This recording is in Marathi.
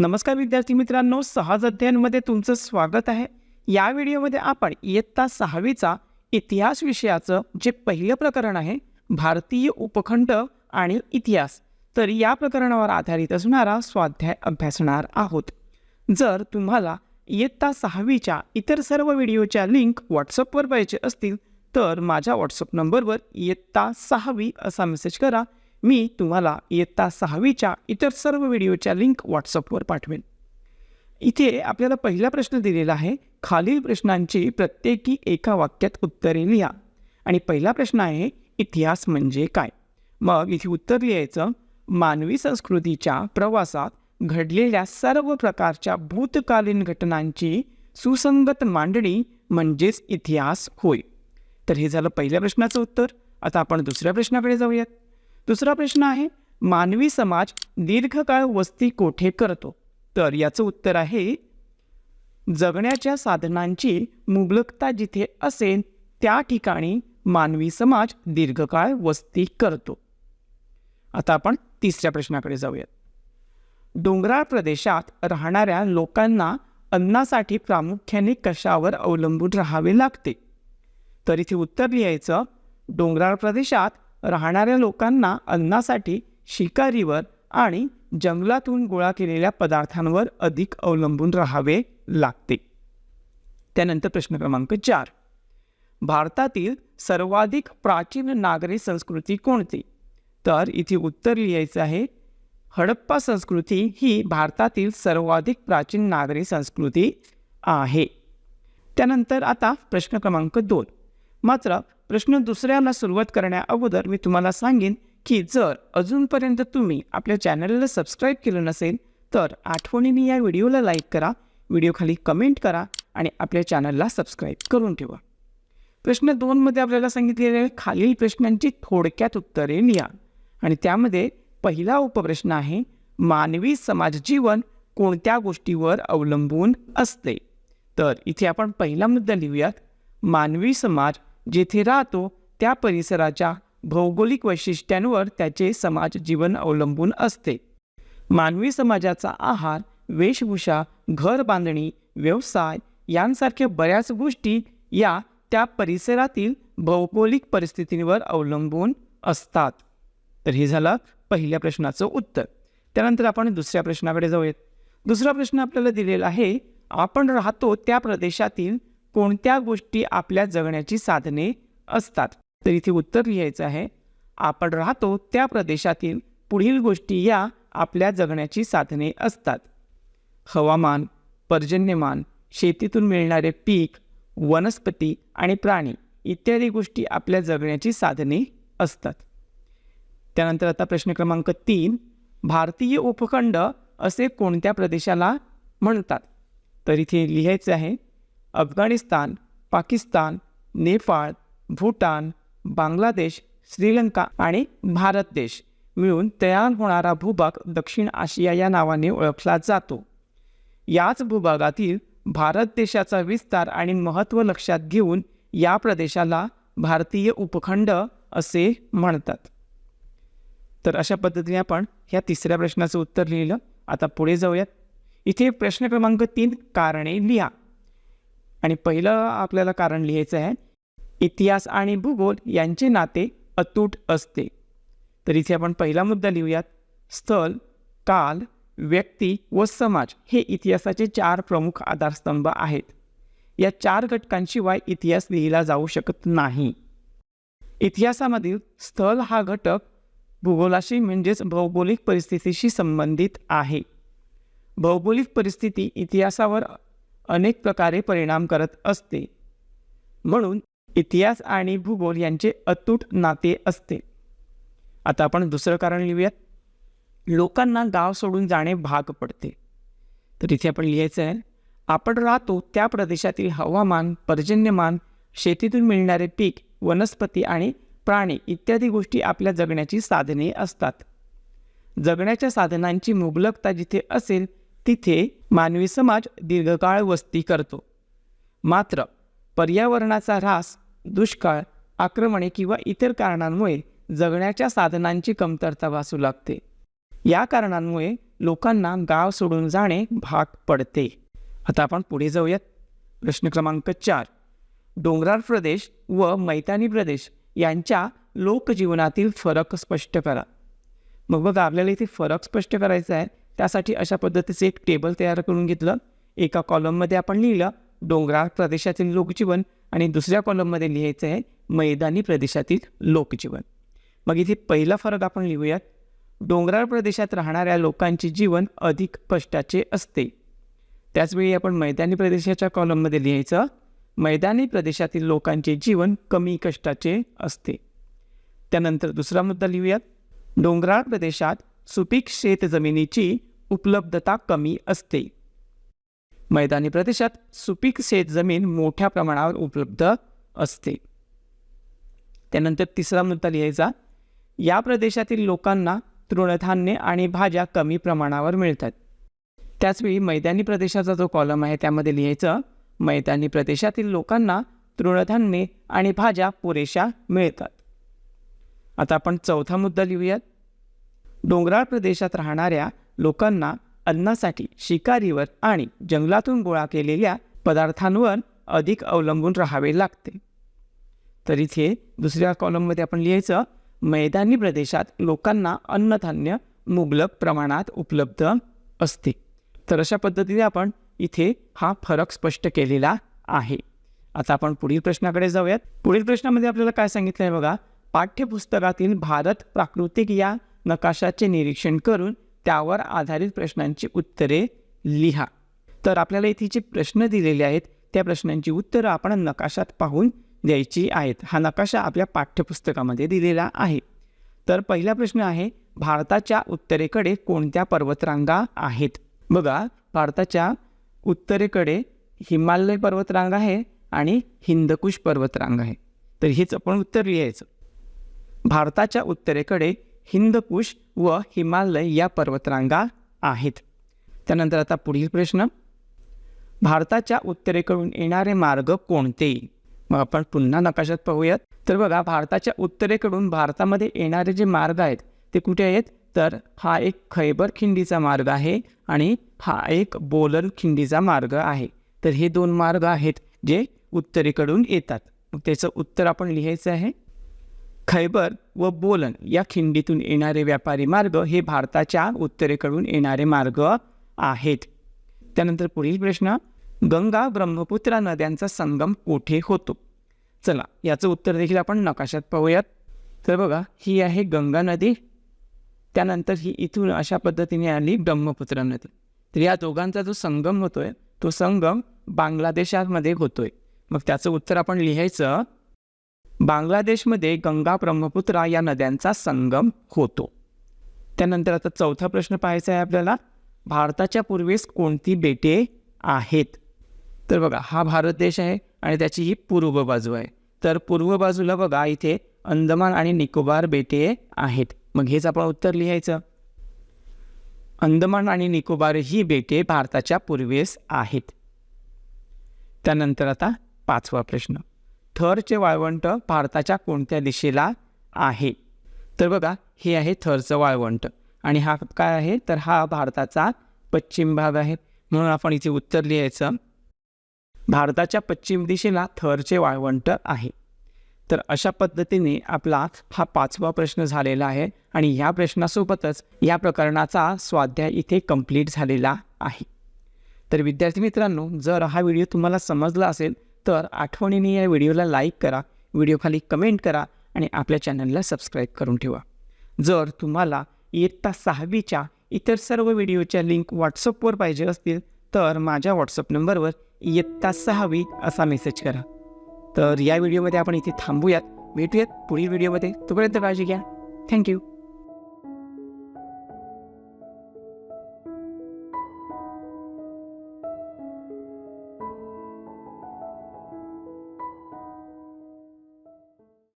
नमस्कार विद्यार्थी मित्रांनो सहज अध्ययनमध्ये तुमचं स्वागत आहे. या व्हिडिओमध्ये आपण इयत्ता सहावीचा इतिहास विषयाचं जे पहिलं प्रकरण आहे भारतीय उपखंड आणि इतिहास तर या प्रकरणावर आधारित असणारा स्वाध्याय अभ्यासणार आहोत. जर तुम्हाला इयत्ता सहावीच्या इतर सर्व व्हिडिओच्या लिंक व्हॉट्सअपवर पाहिजे असतील तर माझ्या व्हॉट्सअप नंबरवर इयत्ता सहावी असा मेसेज करा. मी तुम्हाला इयत्ता सहावीच्या इतर सर्व व्हिडिओच्या लिंक व्हॉट्सअपवर पाठवेन. इथे आपल्याला पहिला प्रश्न दिलेला आहे खालील प्रश्नांची प्रत्येकी एका वाक्यात उत्तरे लिहा. आणि पहिला प्रश्न आहे इतिहास म्हणजे काय? मग इथे उत्तर लिहायचं मानवी संस्कृतीच्या प्रवासात घडलेल्या सर्व प्रकारच्या भूतकालीन घटनांची सुसंगत मांडणी म्हणजेच इतिहास होय. तर हे झालं पहिल्या प्रश्नाचं उत्तर. आता आपण दुसऱ्या प्रश्नाकडे जाऊयात. दुसरा प्रश्न आहे मानवी समाज दीर्घकाळ वस्ती कोठे करतो? तर याचं उत्तर आहे जगण्याच्या साधनांची मुबलकता जिथे असेल त्या ठिकाणी मानवी समाज दीर्घकाळ वस्ती करतो. आता आपण तिसऱ्या प्रश्नाकडे जाऊयात. डोंगराळ प्रदेशात राहणाऱ्या लोकांना अन्नासाठी प्रामुख्याने कशावर अवलंबून राहावे लागते? तर इथे उत्तर लिहायचं डोंगराळ प्रदेशात राहणाऱ्या लोकांना अन्नासाठी शिकारीवर आणि जंगलातून गोळा केलेल्या पदार्थांवर अधिक अवलंबून राहावे लागते. त्यानंतर प्रश्न क्रमांक चार. भारतातील सर्वाधिक प्राचीन नागरी संस्कृती कोणती? तर इथे उत्तर लिहायचं आहे. हडप्पा संस्कृती ही भारतातील सर्वाधिक प्राचीन नागरी संस्कृती आहे. त्यानंतर आता प्रश्न क्रमांक दोन. मात्र प्रश्न दुसऱ्याला सुरुवात करण्या अगोदर मी तुम्हाला सांगेन की जर अजूनपर्यंत तुम्ही आपल्या चॅनलला सबस्क्राईब केलं नसेल तर आठवणीने या व्हिडिओला लाईक करा व्हिडिओखाली कमेंट करा आणि आपल्या चॅनलला सबस्क्राईब करून ठेवा. प्रश्न दोनमध्ये आपल्याला सांगितलेल्या खालील प्रश्नांची थोडक्यात उत्तरे लिहा. आणि त्यामध्ये पहिला उपप्रश्न आहे मानवी समाज जीवन कोणत्या गोष्टीवर अवलंबून असते? तर इथे आपण पहिला मुद्दा लिहूयात मानवी समाज जेथे राहतो त्या परिसराच्या भौगोलिक वैशिष्ट्यांवर त्याचे समाज जीवन अवलंबून असते. मानवी समाजाचा आहार वेशभूषा घर बांधणी व्यवसाय यांसारख्या बऱ्याच गोष्टी या त्या परिसरातील भौगोलिक परिस्थितींवर अवलंबून असतात. तर हे झालं पहिल्या प्रश्नाचं उत्तर. त्यानंतर आपण दुसऱ्या प्रश्नाकडे जाऊयात. दुसरा प्रश्न आपल्याला दिलेला आहे आपण राहतो त्या प्रदेशातील कोणत्या गोष्टी आपल्या जगण्याची साधने असतात? तर इथे उत्तर लिहायचं आहे आपण राहतो त्या प्रदेशातील पुढील गोष्टी या आपल्या जगण्याची साधने असतात. हवामान पर्जन्यमान शेतीतून मिळणारे पीक वनस्पती आणि प्राणी इत्यादी गोष्टी आपल्या जगण्याची साधने असतात. त्यानंतर आता प्रश्न क्रमांक तीन भारतीय उपखंड असे कोणत्या प्रदेशाला म्हणतात? तर इथे लिहायचं आहे अफगाणिस्तान पाकिस्तान नेपाळ भूटान बांगलादेश श्रीलंका आणि भारत देश मिळून तयार होणारा भूभाग दक्षिण आशिया या नावाने ओळखला जातो. याच भूभागातील भारत देशाचा विस्तार आणि महत्त्व लक्षात घेऊन या प्रदेशाला भारतीय उपखंड असे म्हणतात. तर अशा पद्धतीने आपण ह्या तिसऱ्या प्रश्नाचं उत्तर लिहिलं. आता पुढे जाऊयात. इथे प्रश्न क्रमांक तीन कारणे लिहा. आणि पहिलं आपल्याला कारण लिहायचं आहे इतिहास आणि भूगोल यांचे नाते अतूट असते. तर इथे आपण पहिला मुद्दा लिहूयात. स्थल काल व्यक्ती व समाज हे इतिहासाचे चार प्रमुख आधारस्तंभ आहेत. या चार घटकांशिवाय इतिहास लिहिला जाऊ शकत नाही. इतिहासामधील स्थल हा घटक भूगोलाशी म्हणजेच भौगोलिक परिस्थितीशी संबंधित आहे. भौगोलिक परिस्थिती इतिहासावर अनेक प्रकारे परिणाम करत असते. म्हणून इतिहास आणि भूगोल यांचे अतूट नाते असते. आता आपण दुसरं कारण लिहूयात. लोकांना गाव सोडून जाणे भाग पडते. तर इथे आपण लिहायचं आहे आपण राहतो त्या प्रदेशातील हवामान पर्जन्यमान शेतीतून मिळणारे पीक वनस्पती आणि प्राणी इत्यादी गोष्टी आपल्या जगण्याची साधने असतात. जगण्याच्या साधनांची मुबलकता जिथे असेल तिथे मानवी समाज दीर्घकाळ वस्ती करतो. मात्र पर्यावरणाचा ऱ्हास दुष्काळ आक्रमणे किंवा इतर कारणांमुळे जगण्याच्या साधनांची कमतरता भासू लागते. या कारणांमुळे लोकांना गाव सोडून जाणे भाग पडते. आता आपण पुढे जाऊयात. प्रश्न क्रमांक चार. डोंगराळ प्रदेश व मैदानी प्रदेश यांच्या लोकजीवनातील फरक स्पष्ट करा. मग बघा आपल्याला इथे फरक स्पष्ट करायचा आहे. त्यासाठी अशा पद्धतीचं एक टेबल तयार करून घेतलं. एका कॉलममध्ये आपण लिहिलं डोंगराळ प्रदेशातील लोकजीवन आणि दुसऱ्या कॉलममध्ये लिहायचं आहे मैदानी प्रदेशातील लोकजीवन. मग इथे पहिला फरक आपण लिहूयात. डोंगराळ प्रदेशात राहणाऱ्या लोकांचे जीवन अधिक कष्टाचे असते. त्याचवेळी आपण मैदानी प्रदेशाच्या कॉलममध्ये लिहायचं मैदानी प्रदेशातील लोकांचे जीवन कमी कष्टाचे असते. त्यानंतर दुसरा मुद्दा लिहूयात. डोंगराळ प्रदेशात सुपीक शेतजमिनीची उपलब्धता कमी असते. मैदानी प्रदेशात सुपीक शेतजमीन मोठ्या प्रमाणावर उपलब्ध असते. त्यानंतर तिसरा मुद्दा लिहायचा. या प्रदेशातील लोकांना तृणधान्य आणि भाज्या कमी प्रमाणावर मिळतात. त्याचवेळी मैदानी प्रदेशाचा जो कॉलम आहे त्यामध्ये लिहायचं मैदानी प्रदेशातील लोकांना तृणधान्ये आणि भाज्या पुरेशा मिळतात. आता आपण चौथा मुद्दा लिहूयात. डोंगराळ प्रदेशात राहणाऱ्या लोकांना अन्नासाठी शिकारीवर आणि जंगलातून गोळा केलेल्या पदार्थांवर अधिक अवलंबून राहावे लागते. तर इथे दुसऱ्या कॉलममध्ये आपण लिहायचं मैदानी प्रदेशात लोकांना अन्नधान्य मुबलक प्रमाणात उपलब्ध असते. तर अशा पद्धतीने आपण इथे हा फरक स्पष्ट केलेला आहे. आता आपण पुढील प्रश्नाकडे जाऊयात. पुढील प्रश्नामध्ये आपल्याला काय सांगितलं आहे बघा पाठ्यपुस्तकातील भारत प्राकृतिक या नकाशाचे निरीक्षण करून त्यावर आधारित प्रश्नांची उत्तरे लिहा. तर आपल्याला इथे जे प्रश्न दिलेले आहेत त्या प्रश्नांची उत्तरं आपण नकाशात पाहून द्यायची आहेत. हा नकाशा आपल्या पाठ्यपुस्तकामध्ये दिलेला आहे. तर पहिला प्रश्न आहे भारताच्या उत्तरेकडे कोणत्या पर्वतरांगा आहेत? बघा भारताच्या उत्तरेकडे हिमालय पर्वतरांग आहे आणि हिंदकुश पर्वतरांग आहे. तर हेच आपण उत्तर लिहायचं. भारताच्या उत्तरेकडे हिंदकुश व हिमालय या पर्वतरांगा आहेत. त्यानंतर आता पुढील प्रश्न. भारताच्या उत्तरेकडून येणारे मार्ग कोणते? मग आपण पुन्हा नकाशात पाहूयात. तर बघा भारताच्या उत्तरेकडून भारतामध्ये येणारे जे मार्ग आहेत ते कुठे आहेत? तर हा एक खैबर खिंडीचा मार्ग आहे आणि हा एक बोलर खिंडीचा मार्ग आहे. तर हे दोन मार्ग आहेत जे उत्तरेकडून येतात. मग त्याचं उत्तर आपण लिहायचं आहे. खैबर व बोलन या खिंडीतून येणारे व्यापारी मार्ग हे भारताच्या उत्तरेकडून येणारे मार्ग आहेत. त्यानंतर पुढील प्रश्न गंगा ब्रह्मपुत्रा नद्यांचा संगम कोठे होतो? चला याचं उत्तर देखील आपण नकाशात पाहूयात. तर बघा ही आहे गंगा नदी. त्यानंतर ही इथून अशा पद्धतीने आली ब्रह्मपुत्रा नदी. तर या दोघांचा जो संगम होतोय तो संगम बांगलादेशामध्ये होतोय. मग त्याचं उत्तर आपण लिहायचं बांगलादेशमध्ये गंगा ब्रह्मपुत्रा या नद्यांचा संगम होतो. त्यानंतर आता चौथा प्रश्न पाहायचा आहे आपल्याला भारताच्या पूर्वेस कोणती बेटे आहेत? तर बघा हा भारत देश आहे आणि त्याची ही पूर्व बाजू आहे. तर पूर्व बाजूला बघा इथे अंदमान आणि निकोबार बेटे आहेत. मग हेच आपण उत्तर लिहायचं. अंदमान आणि निकोबार ही बेटे भारताच्या पूर्वेस आहेत. त्यानंतर आता पाचवा प्रश्न. थरचे वाळवंट भारताच्या कोणत्या दिशेला आहे? तर बघा हे आहे थरचं वाळवंट. आणि हा काय आहे? तर हा भारताचा पश्चिम भाग आहे. म्हणून आपण इथे उत्तर लिहायचं. भारताच्या पश्चिम दिशेला थरचे वाळवंट आहे. तर अशा पद्धतीने आपला हा पाचवा प्रश्न झालेला आहे. आणि ह्या प्रश्नासोबतच या प्रकरणाचा स्वाध्याय इथे कंप्लीट झालेला आहे. तर विद्यार्थी मित्रांनो जर हा व्हिडिओ तुम्हाला समजला असेल तर आठवणीने या व्हिडिओला लाईक करा व्हिडिओखाली कमेंट करा आणि आपल्या चॅनलला सबस्क्राईब करून ठेवा. जर तुम्हाला इयत्ता सहावीच्या इतर सर्व व्हिडिओच्या लिंक व्हॉट्सअपवर पाहिजे असतील तर माझ्या व्हॉट्सअप नंबरवर इयत्ता सहावी असा मेसेज करा. तर या व्हिडिओमध्ये आपण इथे थांबूयात. भेटूयात पुढील व्हिडिओमध्ये. तोपर्यंत काळजी घ्या. थँक्यू